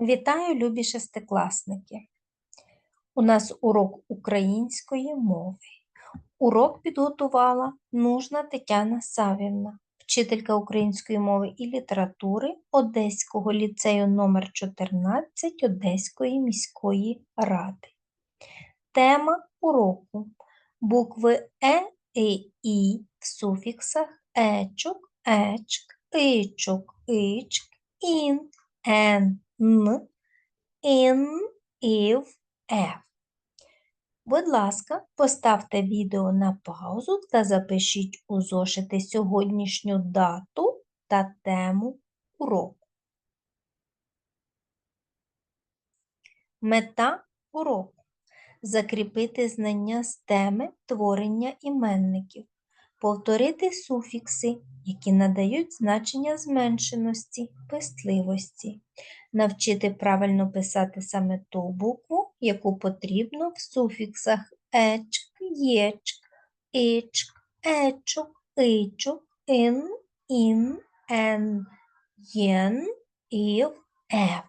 Вітаю, любі шестикласники! У нас урок української мови. Урок підготувала нужна Тетяна Савівна, вчителька української мови і літератури Одеського ліцею номер 14 Одеської міської ради. Тема уроку букви Е, І, І в суфіксах ечок, ечк, ичок, ичк, ін, ен, н, ін, ів, ев. Будь ласка, поставте відео на паузу та запишіть у зошити сьогоднішню дату та тему уроку. Мета уроку закріпити знання з теми творення іменників, повторити суфікси, які надають значення зменшеності, пестливості, навчити правильно писати саме ту букву, яку потрібно в суфіксах ечк, єчк, ічк, ечок, ичок, ін, ін, ен, єн, ів, ев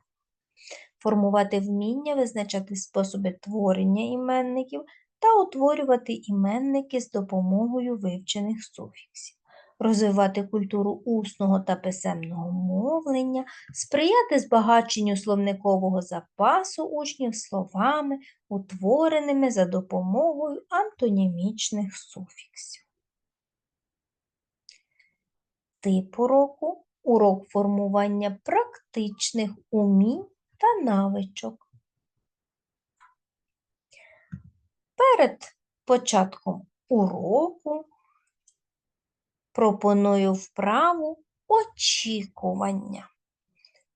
формувати вміння визначати способи творення іменників та утворювати іменники з допомогою вивчених суфіксів, розвивати культуру усного та писемного мовлення, сприяти збагаченню словникового запасу учнів словами, утвореними за допомогою антонімічних суфіксів. Тип уроку урок формування практичних умінь та навичок. Перед початком уроку пропоную вправу очікування.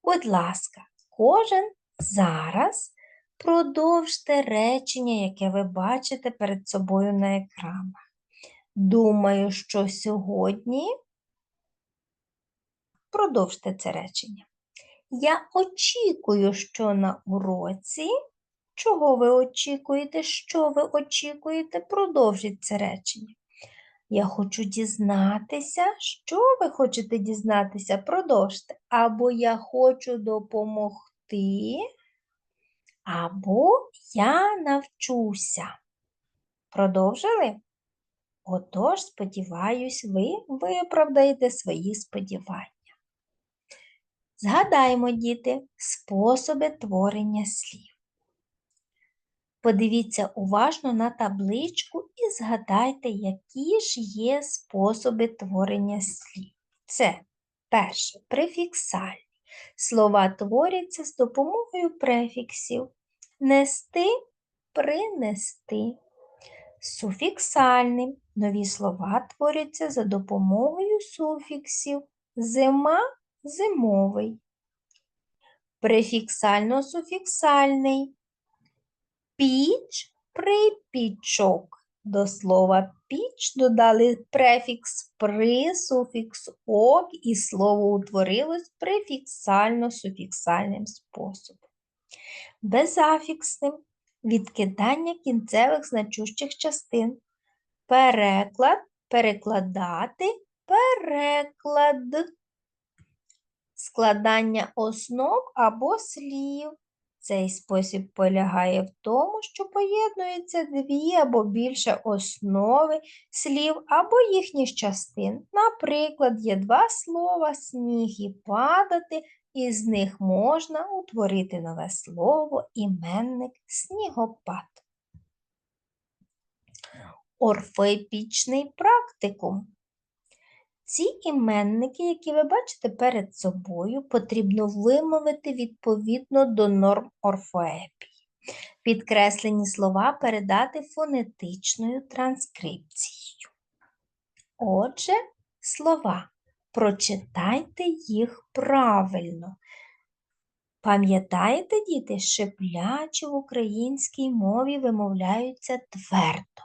Будь ласка, кожен зараз продовжте речення, яке ви бачите перед собою на екранах. Думаю, що сьогодні продовжте це речення. Я очікую, що на уроці. Чого ви очікуєте? Що ви очікуєте? Продовжіть це речення. Я хочу дізнатися, що ви хочете дізнатися? Продовжте. Або я хочу допомогти, або я навчуся. Продовжили? Отож, сподіваюсь, ви виправдаєте свої сподівання. Згадаємо, діти, способи творення слів. Подивіться уважно на табличку і згадайте, які ж є способи творення слів. Це перше префіксальні. Слова творяться з допомогою префіксів. Нести принести. Суфіксальним. Нові слова творяться за допомогою суфіксів. Зима зимовий. Префіксально-суфіксальний. Піч припічок. До слова піч додали префікс при, суфікс ок, і слово утворилось префіксально-суфіксальним способом. Безафіксним відкидання кінцевих значущих частин. Переклад, перекладати, переклад складання основ або слів. Цей спосіб полягає в тому, що поєднуються дві або більше основи слів або їхніх частин. Наприклад, є два слова сніг і падати, і з них можна утворити нове слово іменник снігопад. Орфоепічний практикум. Ці іменники, які ви бачите перед собою, потрібно вимовити відповідно до норм орфоепії. Підкреслені слова передати фонетичною транскрипцією. Отже, слова. Прочитайте їх правильно. Пам'ятаєте, діти, шиплячі в українській мові вимовляються твердо.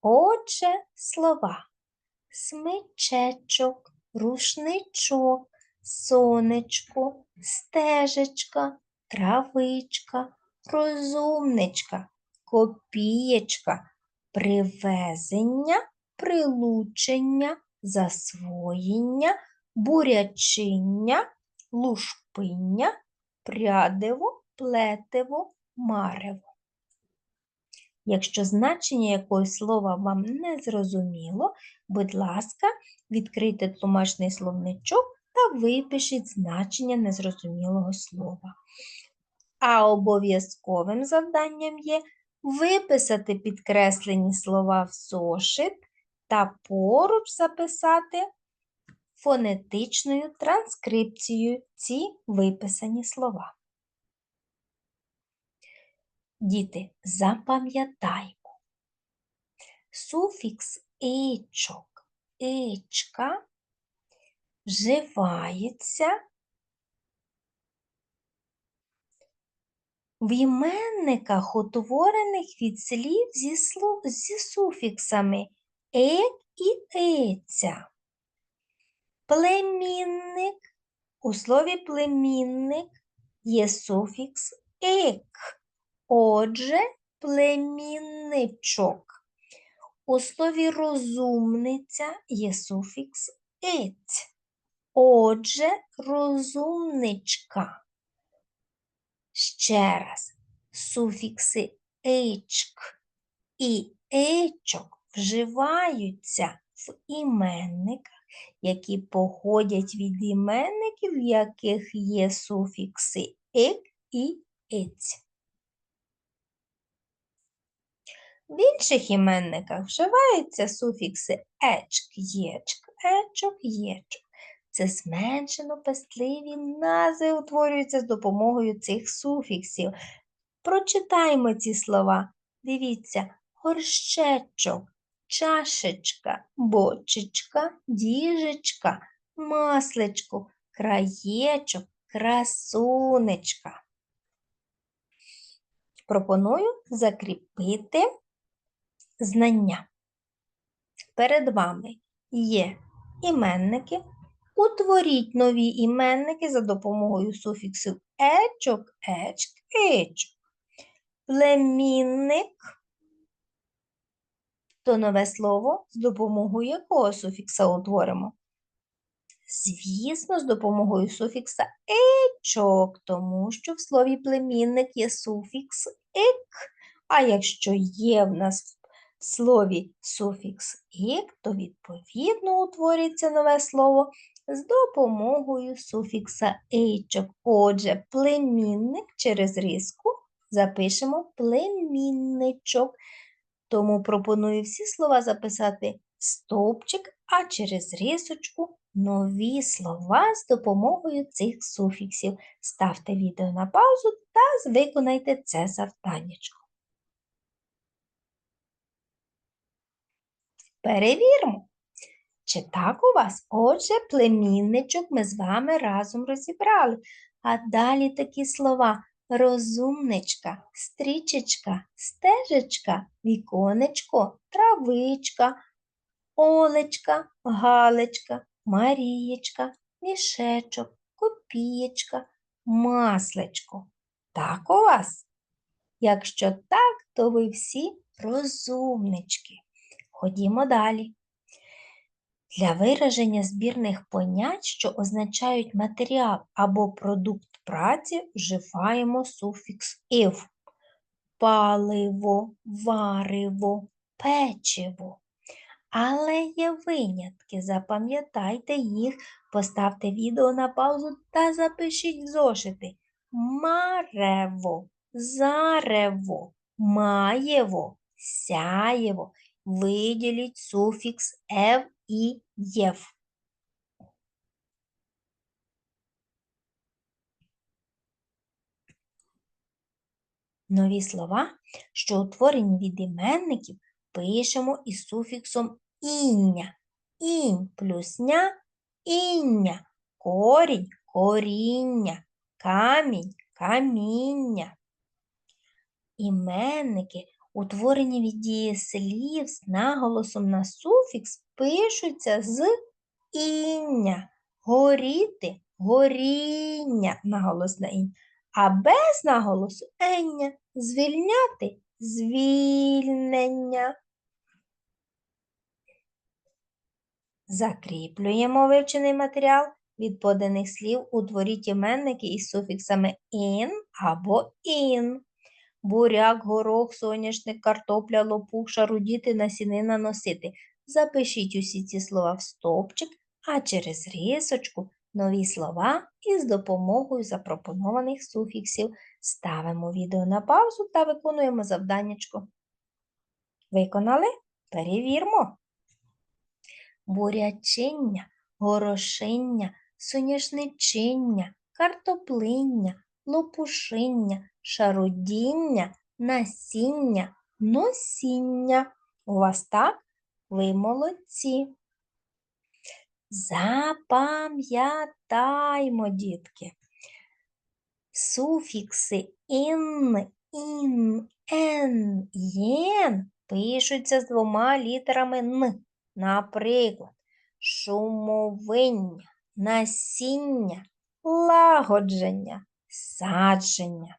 Отже, слова смичечок, рушничок, сонечко, стежечка, травичка, розумничка, копієчка, привезення, прилучення, засвоєння, бурячиння, лушпиння, прядиво, плетиво, марево. Якщо значення якогось слова вам не зрозуміло, будь ласка, відкрийте тлумачний словничок та випишіть значення незрозумілого слова. А обов'язковим завданням є виписати підкреслені слова в зошит та поруч записати фонетичною транскрипцією ці виписані слова. Діти, запам'ятаймо. Суфікс «ичок», «ичка» вживається в іменниках, утворених від слів зі, слу- зі суфіксами «ек» і «еця». Племінник у слові племінник є суфікс «ек». Отже, племінничок. У слові розумниця є суфікс «ець». Отже, розумничка. Ще раз, суфікси «ечк» і «ечок» вживаються в іменниках, які походять від іменників, в яких є суфікси «ек» і «ець». В інших іменниках вживаються суфікси ечк, єчк, ечок, єчок. Це зменшено пестливі назви утворюються з допомогою цих суфіксів. Прочитаємо ці слова. Дивіться, горщечок, чашечка, бочечка, діжечка, масличко, краєчок, красунечка. Пропоную закріпити знання. Перед вами є іменники. Утворіть нові іменники за допомогою суфіксів ечок, ечк, ечок. Племінник то нове слово, з допомогою якого суфікса утворимо? Звісно, з допомогою суфікса ечок, тому що в слові племінник є суфікс ек. А якщо є в нас слові суфікс ік, то відповідно утворюється нове слово з допомогою суфікса ейчок. Отже, племінник через риску запишемо племінничок. Тому пропоную всі слова записати стовпчик, а через рисочку нові слова з допомогою цих суфіксів. Ставте відео на паузу та виконайте це завданнячко. Перевіримо. Чи так у вас? Отже, племінничок ми з вами разом розібрали. А далі такі слова розумничка, стрічечка, стежечка, віконечко, травичка, олечка, галечка, марієчка, мішечок, копієчка, маслечко. Так у вас? Якщо так, то ви всі розумнички. Ходімо далі. Для вираження збірних понять, що означають матеріал або продукт праці, вживаємо суфікс «ив». Паливо, вариво, печиво. Але є винятки, запам'ятайте їх, поставте відео на паузу та запишіть зошити. Марево, зарево, маєво, сяєво. Виділіть суфікс «ев» і «єв». Нові слова, що утворені від іменників, пишемо із суфіксом іння. Інь плюс ня іння. Корінь коріння. Камінь каміння. Іменники, утворені від дієслів з наголосом на суфікс, пишуться з іння. Горіти горіння наголос на інь. А без наголосу ення звільняти звільнення. Закріплюємо вивчений матеріал від поданих слів утворіть іменники із суфіксами «ін» або «ін». Буряк, горох, соняшник, картопля, лопух, шарудіти, насінина носити. Запишіть усі ці слова в стовпчик, а через рисочку нові слова із допомогою запропонованих суфіксів. Ставимо відео на паузу та виконуємо завданнячко. Виконали? Перевірмо. Бурячиння, горошиння, соняшничиння, картоплиння, лопушиння, шарудіння, насіння, носіння. У вас так? Ви молодці. Запам'ятаймо, дітки. Суфікси ін, ін, ен, єн пишуться з двома літерами н. Наприклад, шумовиння, насіння, лагодження, садження.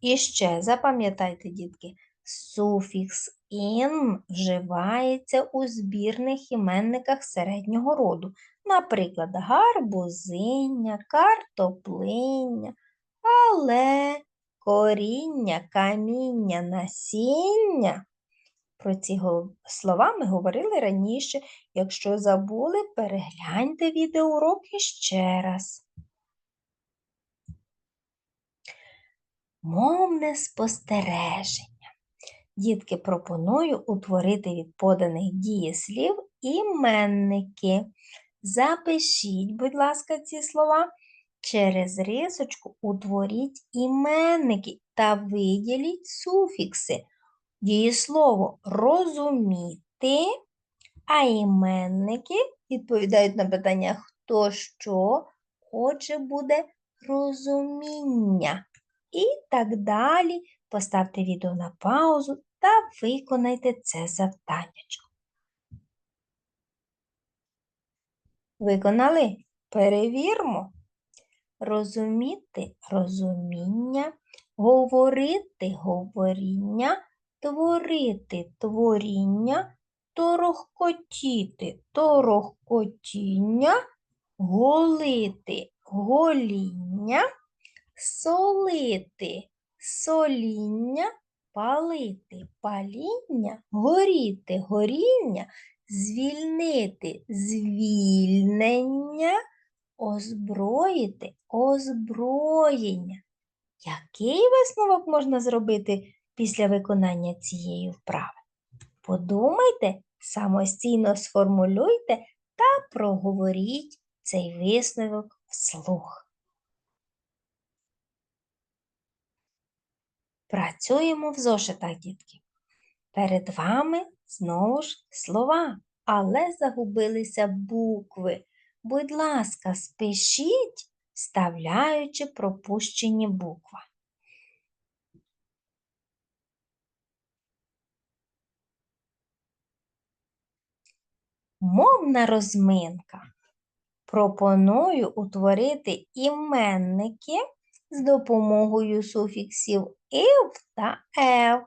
І ще запам'ятайте, дітки, суфікс ін вживається у збірних іменниках середнього роду, наприклад, гарбузиння, картоплиння, але, коріння, каміння, насіння. Про ці слова ми говорили раніше. Якщо забули, перегляньте відеоуроки ще раз. Мовне спостереження. Дітки пропоную утворити від поданих дієслів іменники. Запишіть, будь ласка, ці слова. Через рисочку утворіть іменники та виділіть суфікси. Дієслово розуміти, а іменники відповідають на питання хто що, отже, буде розуміння. І так далі. Поставте відео на паузу та виконайте це завданнячко. Виконали? Перевірмо. Розуміти розуміння, говорити говоріння, творити творіння, торохкотіти торохкотіння, голити гоління, солити соління, палити паління, горіти горіння, звільнити звільнення, озброїти озброєння. Який висновок можна зробити після виконання цієї вправи? Подумайте, самостійно сформулюйте та проговоріть цей висновок вслух. Працюємо в зошитах, дітки. Перед вами знову ж слова, але загубилися букви. Будь ласка, спишіть, вставляючи пропущені букви. Мовна розминка. Пропоную утворити іменники з допомогою суфіксів ів та ев.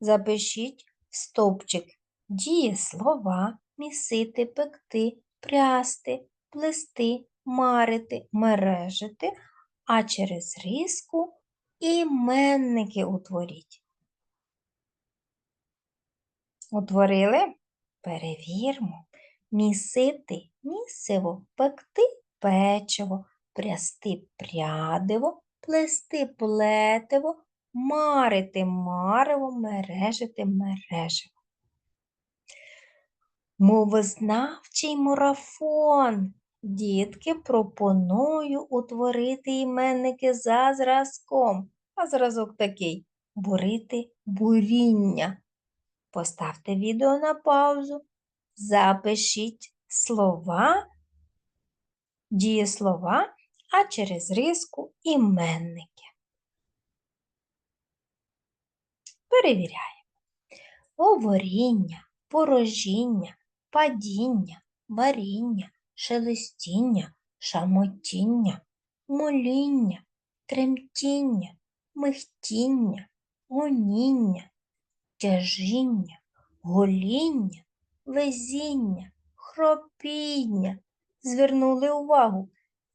Запишіть стовпчик дієслова, місити, пекти, прясти, плести, марити, мережити, а через різку іменники утворіть. Утворили? Перевірмо. Місити місиво, пекти печиво, прясти прядиво, плести плетиво, марити марево, мережити мереживо. Мовознавчий марафон. Дітки, пропоную утворити іменники за зразком. А зразок такий бурити буріння. Поставте відео на паузу, запишіть слова, дієслова а через риску іменники. Перевіряємо. Говоріння, порожіння, падіння, варіння, шелестіння, шамотіння, моління, тремтіння, михтіння, гоніння, тяжіння, гоління, везіння, хропіння. Звернули увагу,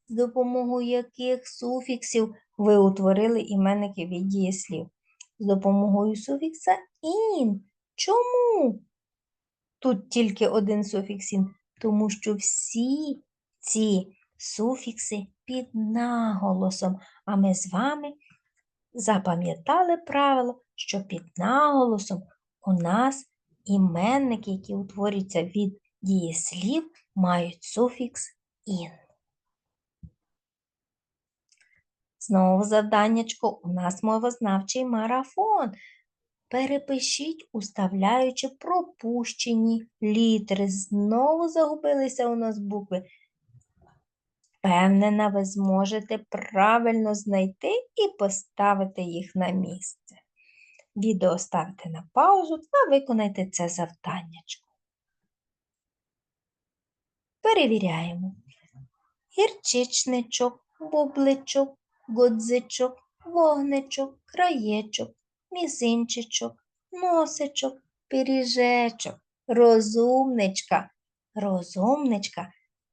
з допомогою яких суфіксів ви утворили іменники від дієслів. З допомогою суфікса ін. Чому? Тут тільки один суфікс ін, тому що всі ці суфікси під наголосом, а ми з вами запам'ятали правило, що під наголосом у нас іменники, які утворюються від дієслів, мають суфікс ін. Знову завданнячко, у нас мовознавчий марафон. Перепишіть, уставляючи пропущені літери. Знову загубилися у нас букви. Впевнена, ви зможете правильно знайти і поставити їх на місце. Відео ставте на паузу та виконайте це завданнячко. Перевіряємо. Гірчичничок, бубличок, годзичок, вогничок, краєчок, мізинчичок, носичок, пиріжечок, розумничка, розумничка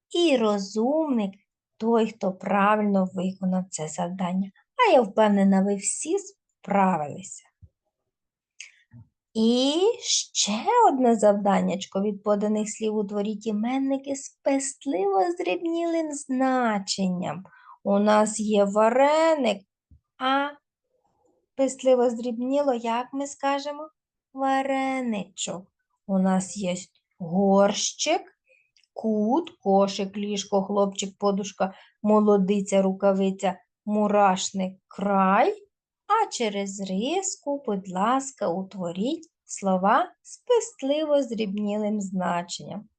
і розумник той, хто правильно виконав це завдання. А я впевнена, ви всі справилися. І ще одне завданнячко від поданих слів утворіть іменники з пестливо зрібнілим значенням. У нас є вареник, а пестливо здрібніло, як ми скажемо? Вареничок. У нас є горщик, кут, кошик, ліжко, хлопчик, подушка, молодиця, рукавиця, мурашник, край. А через риску, будь ласка, утворіть слова з пестливо зрібнілим значенням.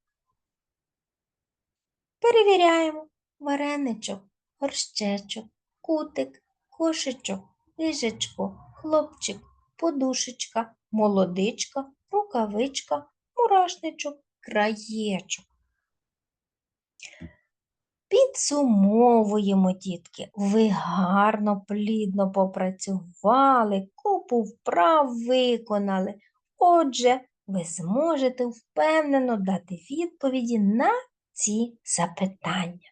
Перевіряємо вареничок, горщечок, кутик, кошечок, ліжечко, хлопчик, подушечка, молодичка, рукавичка, мурашничок, краєчок. Підсумовуємо, дітки, ви гарно, плідно попрацювали, купу вправ виконали. Отже, ви зможете впевнено дати відповіді на ці запитання.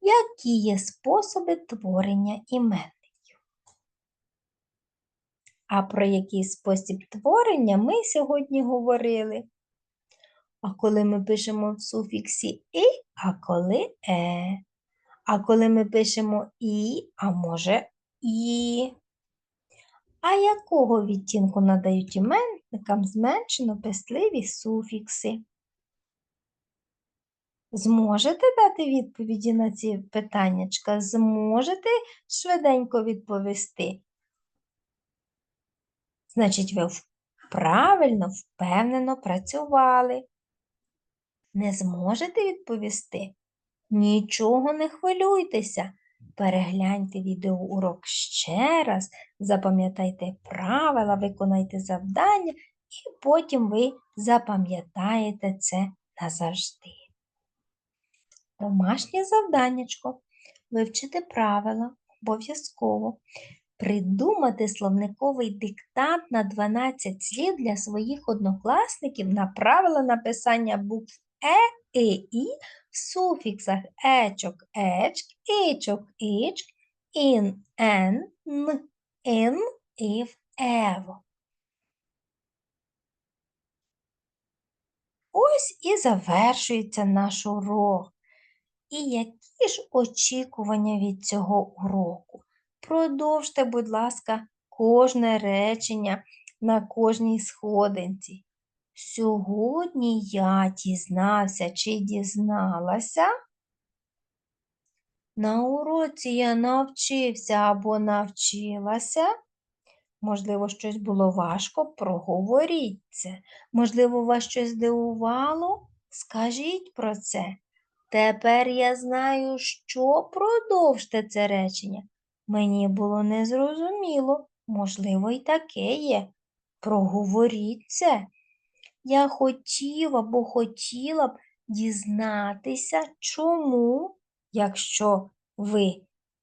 Які є способи творення іменників? А про який спосіб творення ми сьогодні говорили? А коли ми пишемо в суфіксі і, а коли е. А коли ми пишемо і, а може і. А якого відтінку надають іменникам зменшено пестливі суфікси? Зможете дати відповіді на ці питаннячка? Зможете швиденько відповісти? Значить, ви правильно, впевнено працювали. Не зможете відповісти? Нічого не хвилюйтеся. Перегляньте відеоурок ще раз, запам'ятайте правила, виконайте завдання, і потім ви запам'ятаєте це назавжди. Домашнє завданнячко. Вивчити правила обов'язково. Придумати словниковий диктант на 12 слів для своїх однокласників на правила написання букв Е, І, І в суфіксах ечок, ечк, ічок, ічк, ін, ен, н, ін, ів, ево. Ось і завершується наш урок. І які ж очікування від цього уроку? Продовжте, будь ласка, кожне речення на кожній сходинці. Сьогодні я дізнався чи дізналася. На уроці я навчився або навчилася. Можливо, щось було важко, проговоріть це. Можливо, вас щось здивувало? Скажіть про це. Тепер я знаю, що продовжте це речення. Мені було незрозуміло, можливо, і таке є. Проговоріть це. Я хотів або хотіла б дізнатися, чому, якщо ви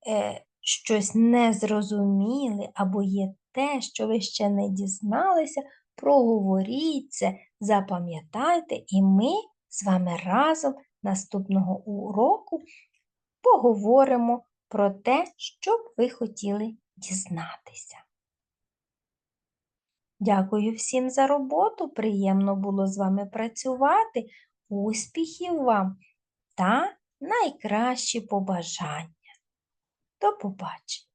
е, щось не зрозуміли, або є те, що ви ще не дізналися, проговоріть це, запам'ятайте, і ми з вами разом наступного уроку поговоримо про те, що б ви хотіли дізнатися. Дякую всім за роботу. Приємно було з вами працювати. Успіхів вам та найкращі побажання. До побачення!